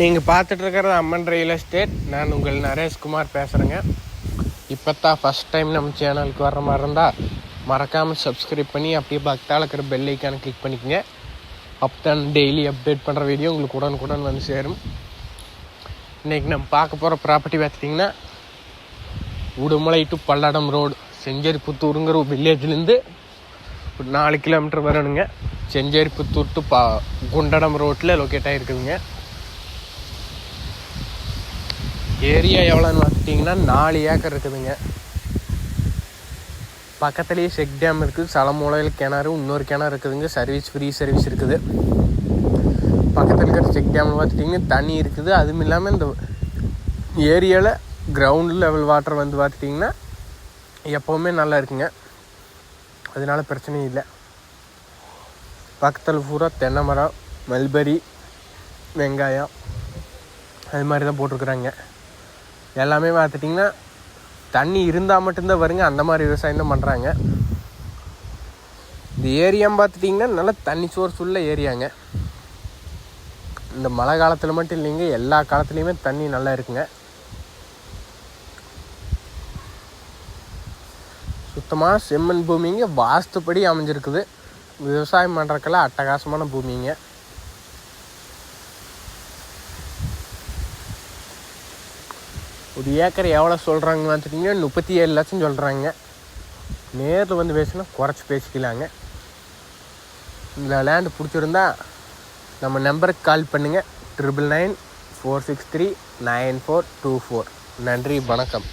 நீங்கள் பார்த்துட்ருக்கிறது அம்மன் real estate நான் உங்கள் நரேஷ்குமார் பேசுகிறேங்க இப்போ தான் ஃபஸ்ட் டைம் நம்ம சேனலுக்கு வர்ற மாதிரி இருந்தால் மறக்காமல் சப்ஸ்கிரைப் பண்ணி அப்படியே பக்தால் இருக்கிற பெல் ஐக்கானை கிளிக் பண்ணிக்கோங்க. அப் தான் டெய்லி அப்டேட் பண்ணுற வீடியோ உங்களுக்கு உடனுக்குடன் வந்து சேரும். இன்றைக்கி நம்ம பார்க்க போகிற ப்ராப்பர்ட்டி பார்த்துட்டிங்கன்னா உடுமலை டு பல்லடம் ரோடு செஞ்சேரி புத்தூருங்கிற ஒரு வில்லேஜ்லேருந்து ஒரு நாலு கிலோமீட்டர் வரணுங்க. செஞ்சேரி புத்தூர் டு பா குண்டடம் ரோட்டில் லொக்கேட் ஆகிருக்குதுங்க ஏரியா எவ்வளோன்னு பார்த்துட்டிங்கன்னா நாலு ஏக்கர் இருக்குதுங்க. பக்கத்துலேயே செக் டேம் இருக்குது சலமூலையில் கிணறு இன்னொரு கிணறு இருக்குதுங்க. சர்வீஸ் ஃப்ரீ சர்வீஸ் இருக்குது. பக்கத்தில் இருக்கிற செக் டேமில் பார்த்துட்டிங்கன்னா தண்ணி இருக்குது. அதுவும் இல்லாமல் இந்த ஏரியாவில் கிரவுண்ட் லெவல் வாட்டர் வந்து பார்த்துட்டிங்கன்னா எப்போவுமே நல்லா இருக்குங்க. அதனால பிரச்சனை இல்லை. பக்கத்தில் பூரா தென்னை மரம் மல்பெரி வெங்காயம் அது மாதிரி தான் போட்டிருக்குறாங்க. எல்லாமே பார்த்துட்டிங்கன்னா தண்ணி இருந்தால் மட்டும்தான் வருங்க அந்த மாதிரி விவசாயம் தான் பண்ணுறாங்க இந்த ஏரியான்னு பார்த்துட்டிங்கன்னா நல்லா தண்ணி சோர்ஸ் உள்ள ஏரியாங்க. இந்த மழை காலத்தில் மட்டும் இல்லைங்க எல்லா காலத்துலேயுமே தண்ணி நல்லா இருக்குங்க. சுத்தமாக செம்மண் பூமிங்க வாஸ்துப்படி அமைஞ்சிருக்குது. விவசாயம் பண்ணுறக்கெல்லாம் அட்டகாசமான பூமிங்க. ஒரு ஏக்கர் எவ்வளோ சொல்கிறாங்கன்னு பார்த்துட்டிங்கன்னா முப்பத்தி ஏழு லட்சம் சொல்கிறாங்க. நேரில் வந்து பேசினா குறைச்சி பேசிக்கலாங்க. இந்த லேண்டு பிடிச்சிருந்தா நம்ம நம்பருக்கு கால் பண்ணுங்கள் triple nine four six three nine four two four நன்றி வணக்கம்.